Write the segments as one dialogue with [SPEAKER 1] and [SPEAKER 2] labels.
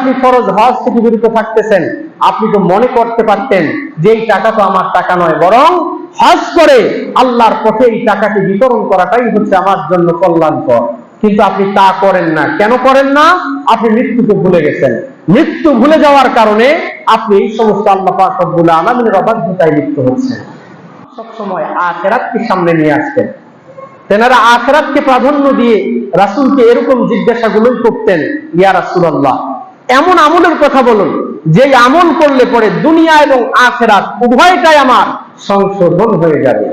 [SPEAKER 1] আপনি ফরজ হজ থেকে বিরত থাকতেছেন, আপনি তো মনে করতে পারতেন যে এই টাকা তো আমার টাকা নয়, বরং হজ করে আল্লাহর পথে এই টাকাকে বিতরণ করাটাই হচ্ছে আমার জন্য কল্যাণকর। কিন্তু আপনি তা করেন না। কেন করেন না? আপনি মৃত্যুকে ভুলে গেছেন। মৃত্যু ভুলে যাওয়ার কারণে আপনি এই সমস্ত আল্লাহ পাক রব্বুল আলামিনের অবাধ্যতায় লিপ্ত হচ্ছেন। সবসময় আখেরাতকে সামনে নিয়ে আসতেন। তেনারা আখেরাতকে প্রাধান্য দিয়ে রাসুলকে এরকম জিজ্ঞাসাগুলোই করতেন, ইয়া রাসূলুল্লাহ এমন আমলের কথা বলুন যে আমল করলে পরে দুনিয়া এবং আখেরাত উভয়টাই আমার সংশোধন হয়ে যাবে।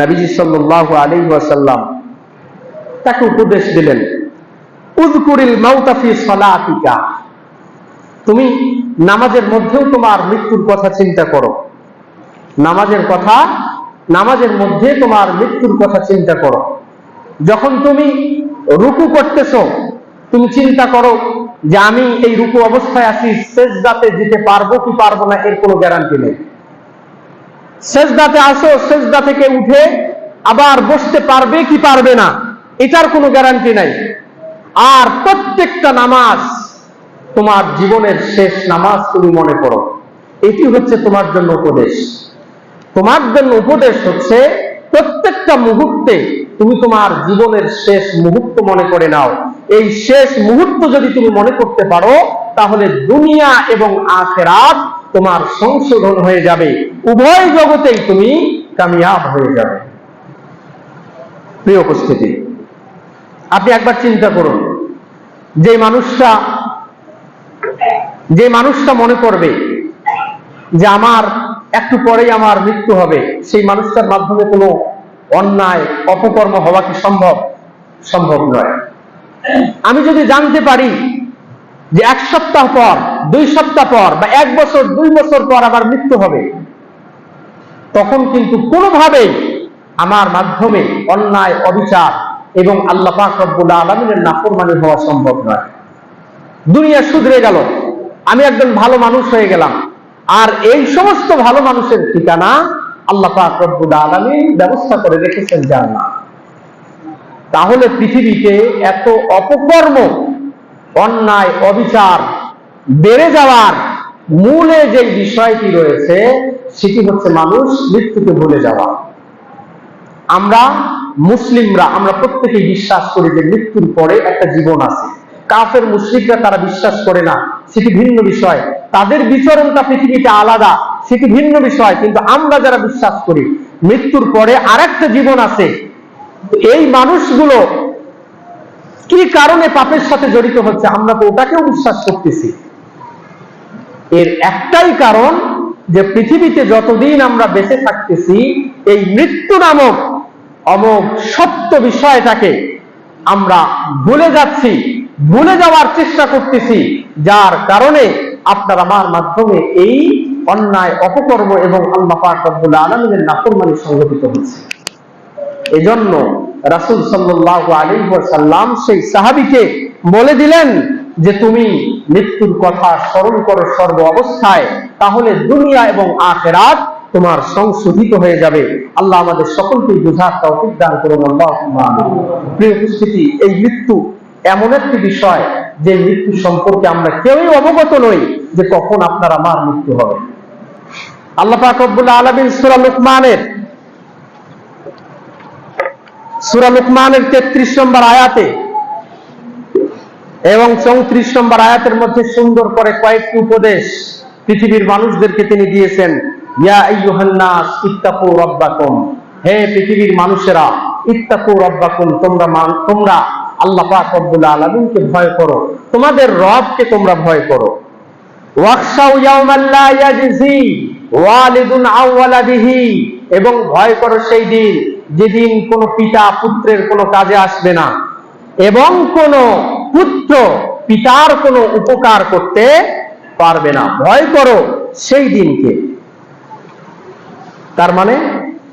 [SPEAKER 1] নবীজি সাল্লাল্লাহু আলাইহি ওয়াসাল্লাম তাকে উপদেশ দিলেন, উযকুরিল মাউতা ফি সালাতিকা। তুমি নামাজের মধ্যেও তোমার মৃত্যুর কথা চিন্তা করো। নামাজের কথা, নামাজের মধ্যে তোমার মৃত্যুর কথা চিন্তা করো। যখন তুমি রুকু করতেছো, তুমি চিন্তা করো যে আমি এই রুকু অবস্থায় আছি শেষদাতে যেতে পারব কি পারব না, এর কোনো গ্যারান্টি নেই। শেষদাতে আসো শেষদা থেকে উঠে আবার বসতে পারবে কি পারবে না, এটার কোনো গ্যারান্টি নাই। আর প্রত্যেকটা নামাজ তোমার জীবনের শেষ নামাজ তুমি মনে করো। এটি হচ্ছে তোমার জন্য উপদেশ। তোমার জন্য উপদেশ হচ্ছে, প্রত্যেকটা মুহূর্তে তুমি তোমার জীবনের শেষ মুহূর্ত মনে করে নাও। এই শেষ মুহূর্ত যদি তুমি মনে করতে পারো, তাহলে দুনিয়া এবং আখেরাত তোমার সংশোধন হয়ে যাবে। উভয় জগতেই তুমি কামিয়াব হয়ে যাবে। প্রিয় উপস্থিতি, আপনি একবার চিন্তা করুন, যে মানুষটা যে মানুষটা মনে করবে যে আমার একটু পরেই আমার মৃত্যু হবে, সেই মানুষটার মাধ্যমে কোনো অন্যায়, অপকর্ম হওয়া কি সম্ভব? সম্ভব নয়। আমি যদি জানতে পারি যে এক সপ্তাহ পর, দুই সপ্তাহ পর বা এক বছর, দুই বছর পর আমার মৃত্যু হবে, তখন কিন্তু কোনোভাবেই আমার মাধ্যমে অন্যায়, অবিচার এবং আল্লাহ পাক রব্বুল আলমিনের নাফরমানি হওয়া সম্ভব নয়। দুনিয়া শুধরে গেল। আমি একজন ভালো মানুষ হয়ে গেলাম। আর এই সমস্ত ভালো মানুষের ঠিকানা আল্লাহ পাক রব্বুল ব্যবস্থা করে রেখেছেন জান্নাত। তাহলে পৃথিবীতে এত অপকর্ম, অন্যায়, অবিচার বেড়ে যাওয়ার মূলে যে বিষয়টি রয়েছে, সেটি হচ্ছে মানুষ মৃত্যুকে ভুলে যাওয়া। আমরা মুসলিমরা, আমরা প্রত্যেকেই বিশ্বাস করি যে মৃত্যুর পরে একটা জীবন আছে। কাফের মুসলিকরা তারা বিশ্বাস করে না, সেটি ভিন্ন বিষয়। তাদের বিচরণটা পৃথিবীতে আলাদা, সেটি ভিন্ন বিষয়। কিন্তু আমরা যারা বিশ্বাস করি, মৃত্যুর পরে আরেকটা জীবন আছে এই মানুষগুলো কি কারণে পাপের সাথে জড়িত হচ্ছে? আমরা তো ওটাকেও বিশ্বাস করতেছি। এর একটাই কারণ যে পৃথিবীতে যতদিন আমরা বেঁচে থাকতেছি, এই মৃত্যু নামক অমোঘ সত্য বিষয়টাকে আমরা ভুলে যাচ্ছি, ভুলে যাওয়ার চেষ্টা করতেছি, যার কারণে আপনার আমার মাধ্যমে এই অন্যায়, অপকর্ম এবং আল্লাহ পাক আলমিনের নাফরমানি সংগঠিত হচ্ছে। এজন্য রাসূল সাল্লাল্লাহু আলাইহি ওয়াসাল্লাম সেই সাহাবীকে বলে দিলেন যে তুমি মৃত্যুর কথা স্মরণ করো সর্ব অবস্থায়, তাহলে দুনিয়া এবং আখেরাত তোমার সংশোধিত হয়ে যাবে। আল্লাহ আমাদের সকলকে বোঝার তৌফিক দান করুন প্রিয় উপস্থিতি, এই মৃত্যু এমন একটি বিষয় যে মৃত্যু সম্পর্কে আমরা কেউই অবগত নই যে কখন আপনার আমার মৃত্যু হবে। আল্লাহ পাক রব্বুল আলামিন সূরা লুকমানের সূরা 33 নম্বর আয়াতে এবং চৌত্রিশ নম্বর আয়াতের মধ্যে সুন্দর করে কয়েকটি উপদেশ পৃথিবীর মানুষদেরকে তিনি দিয়েছেন। হে পৃথিবীর মানুষেরা রাব্বাকুম, তোমরা তোমরা আল্লাহ পাক ভয় করো। তোমাদের রবকে তোমরা ভয় করো। এবং ভয় করো সেই দিন। যেদিন কোনো পিতা পুত্রের কোনো কাজে আসবে না এবং কোন পুত্র পিতার কোনো উপকার করতে পারবে না। ভয় করো সেই দিনকে। তার মানে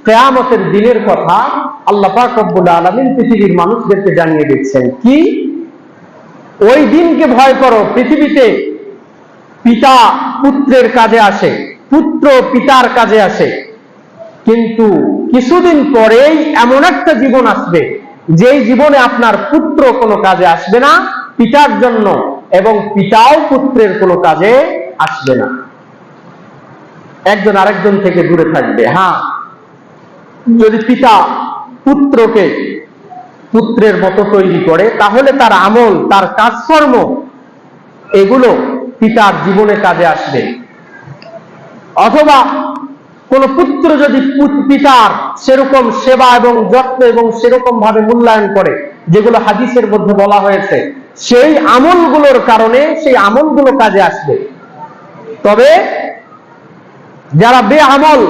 [SPEAKER 1] কেয়ামতের দিনের কথা আল্লাহ পাক রব্বুল আলামিন পৃথিবীর মানুষদেরকে জানিয়ে দিচ্ছেন কি? ওই দিনকে ভয় করো, পৃথিবীতে পিতা পুত্রের কাজে আসে, পুত্র পিতার কাজে আসে। কিন্তু কিছুদিন পরেই এমন একটা জীবন আসবে, যেই জীবনে আপনার পুত্র কোনো কাজে আসবে না, পিতার জন্য এবং পিতাও পুত্রের কোনো কাজে আসবে না। একজন আরেকজন থেকে দূরে থাকবে হ্যাঁ। যদি পিতা পুত্রকে পুত্রের মতো তৈরি করে, তাহলে তার আমল, তার কাজকর্ম, এগুলো পিতার জীবনে কাজে আসবে। অথবা কোন পুত্র যদি পিতার সেরকম সেবা এবং যত্ন এবং সেরকম ভাবে মূল্যায়ন করে, যেগুলো হাদিসের মধ্যে বলা হয়েছে, সেই আমলগুলোর কারণে সেই আমলগুলো কাজে আসবে। তবে যারা বেআমল,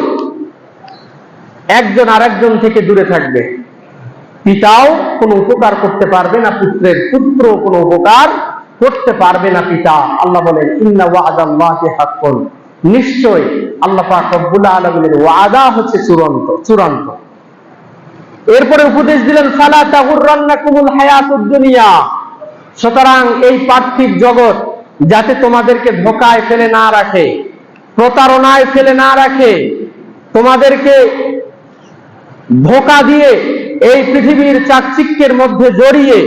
[SPEAKER 1] একজন আরেকজন থেকে দূরে থাকবে। পিতাও কোনো উপকার করতে পারবে না, পুত্রের পুত্র কোনো উপকার করতে পারবে না পিতা। আল্লাহ বলেন, ইন্না ওয়াদাল্লাহি হাক্কুন। নিশ্চয় আল্লাহ পাক রব্বুল আলামিনের ওয়াদা হচ্ছে চূড়ান্ত চূড়ান্ত। এরপরে উপদেশ দিলেন, ফালা তাগুররান্নাকুমুল হায়াতুদ দুনিয়া। সুতরাং এই পার্থিব জগৎ যাতে তোমাদেরকে ধোকায় ফেলে না রাখে, প্রতারণায় ফেলে না রাখে, তোমাদেরকে ধোকা দিয়ে এই পৃথিবীর চাকচিক্যের মধ্যে জড়িয়ে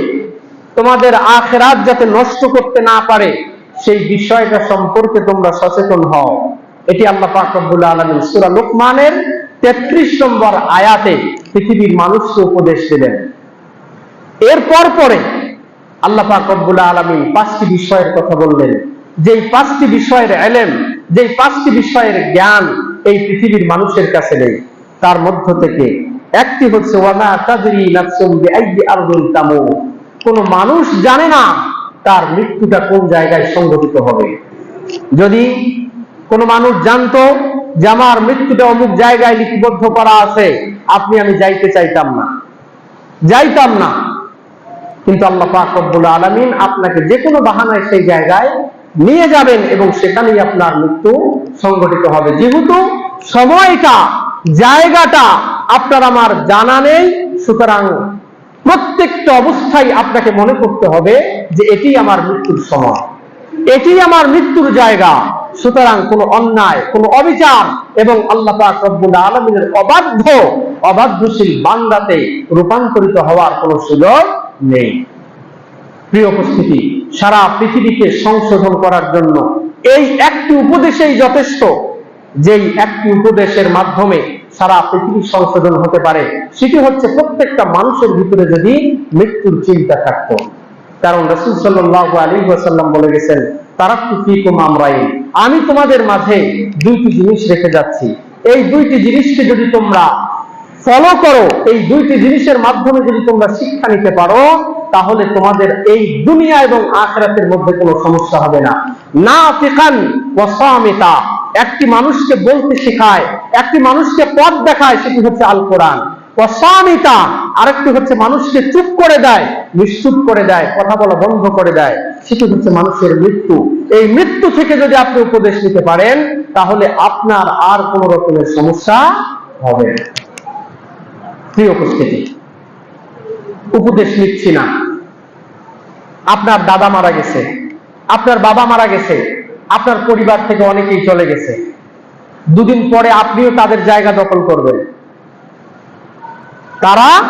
[SPEAKER 1] তোমাদের আখেরাত যাতে নষ্ট করতে না পারে সেই বিষয়টা সম্পর্কে তোমরা সচেতন হও। এটি আল্লাহ পাক রব্বুল আলামিন সূরা লোকমানের 33 নম্বর আয়াতে পৃথিবীর মানুষকে উপদেশ দিলেন। এরপর পরে আল্লাহ পাক রব্বুল আলামিন পাঁচটি বিষয়ের কথা বললেন। যেই পাঁচটি বিষয়ের এলেম, যেই পাঁচটি বিষয়ের জ্ঞান এই পৃথিবীর মানুষের কাছে নেই। তার মধ্য থেকে একটি হচ্ছে কোন মানুষ জানে না তার মৃত্যুটা কোন জায়গায় সংঘটিত হবে? যদি কোন মানুষ জানতো যে আমার মৃত্যুটা অমুক জায়গায় লিপিবদ্ধ করা আছে, আপনি আমি যাইতে চাইতাম না। যাইতাম না। কিন্তু আল্লাহ পাক রব্বুল আলামিন আপনাকে যে কোনো বাহানায় সেই জায়গায় নিয়ে যাবেন এবং সেখানেই আপনার মৃত্যু সংঘটিত হবে। যেহেতু সময়টা, জায়গাটা আপনার আমার জানা নেই, সুতরাং প্রত্যেকটা অবস্থায় আপনাকে মনে করতে হবে যে এটি আমার মৃত্যুর সময়। এটি আমার মৃত্যুর জায়গা। সুতরাং কোনো অন্যায়, কোনো অবিচার এবং আল্লাহ আলমিনের অবাধ্য, অবাধ্যশীল বান্দাতে রূপান্তরিত হওয়ার কোনো সুযোগ নেই। প্রিয় উপস্থিতি, সারা পৃথিবীকে সংশোধন করার জন্য এই একটি উপদেশেই যথেষ্ট। যেই একটি উপদেশের মাধ্যমে সারা পৃথিবী সংশোধন হতে পারে। সেটি হচ্ছে প্রত্যেকটা মানুষের ভিতরে যদি মৃত্যুর চিন্তা থাকতো। কারণ রসুল সাল্লাহ আলী ওয়াসাল্লাম বলে গেছেন, তারাক্তু ফিকুম আমরাইন। আমি তোমাদের মাঝে দুইটি জিনিস রেখে যাচ্ছি। এই দুইটি জিনিসকে যদি তোমরা ফলো করো, এই দুইটি জিনিসের মাধ্যমে যদি তোমরা শিক্ষা নিতে পারো, তাহলে তোমাদের এই দুনিয়া এবং আখরাতের মধ্যে কোনো সমস্যা হবে না। না ফিকান ওয়াসামিতা একটি মানুষকে বলতে শেখায়, একটি মানুষকে পথ দেখায়, সেটি হচ্ছে আল কোরআন অসামিতা আরেকটি হচ্ছে মানুষকে চুপ করে দেয়, নিশ্চুপ করে দেয়, কথা বলা বন্ধ করে দেয়, সেটি হচ্ছে মানুষের মৃত্যু। এই মৃত্যু থেকে যদি আপনি উপদেশ নিতে পারেন, তাহলে আপনার আর কোন রকমের সমস্যা হবে প্রিয় উপস্থিতি, উপদেশ নিচ্ছি না। আপনার দাদা মারা গেছে, আপনার বাবা মারা গেছে আপনার পরিবার থেকে অনেকেই চলে গেছে। দুদিন পরে আপনিও তাদের জায়গা দখল করবেন। তারা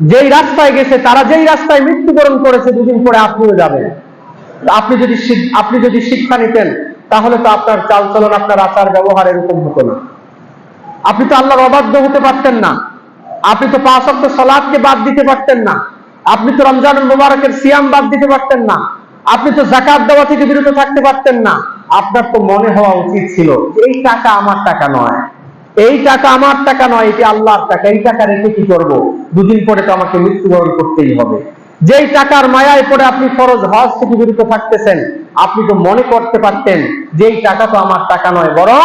[SPEAKER 1] যেই রাস্তায় গেছে, তারা যেই রাস্তায় মৃত্যুবরণ করেছে, দুদিন পরে আপনিও যাবেন। আপনি যদি আপনি যদি শিক্ষা নিতেন, তাহলে তো আপনার চালচলন, আপনার আচার ব্যবহার এরকম হতো না। আপনি তো আল্লাহর অবাধ্য হতে পারতেন না। আপনি তো পাঁচ অক্ট সলাদকে বাদ দিতে পারতেন না। আপনি তো রমজান মোবারকের সিয়াম বাদ দিতে পারতেন না। আপনি তো জাকাত দেওয়া থেকে বিরত থাকতে পারতেন না। আপনার তো মনে হওয়া উচিত ছিল এই টাকা আমার টাকা নয়। এই টাকা আমার টাকা নয়, এটি আল্লাহর টাকা, এই টাকা রেখে কি করব? দুদিন পরে তো আমাকে মৃত্যুবরণ করতেই হবে। যেই টাকার মায়ায় পরে আপনি ফরজ হজ থেকে বিরত থাকতেছেন, আপনি তো মনে করতে পারতেন যে এই টাকা তো আমার টাকা নয়, বরং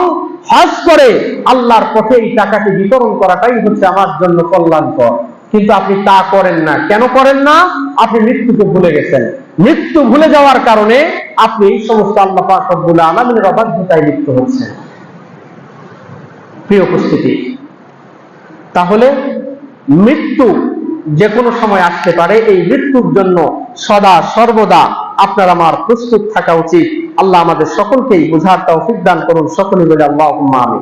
[SPEAKER 1] হজ করে আল্লাহর পথে এই টাকাকে বিতরণ করাটাই হচ্ছে আমার জন্য কল্যাণকর। কিন্তু আপনি তা করেন না। কেন করেন না? আপনি মৃত্যুকে ভুলে গেছেন। মৃত্যু ভুলে যাওয়ার কারণে আপনি সমস্ত আল্লাহ পাক রব্বুল আলামিনের অবাধ্যতায় লিপ্ত হচ্ছেন। প্রিয় উপস্থিতি, তাহলে মৃত্যু যে কোনো সময় আসতে পারে, এই মৃত্যুর জন্য সদা সর্বদা আপনার আমার প্রস্তুত থাকা উচিত। আল্লাহ আমাদের সকলকেই বুঝার তৌফিক দান করুন। সকলে বলে আল্লাহ আমি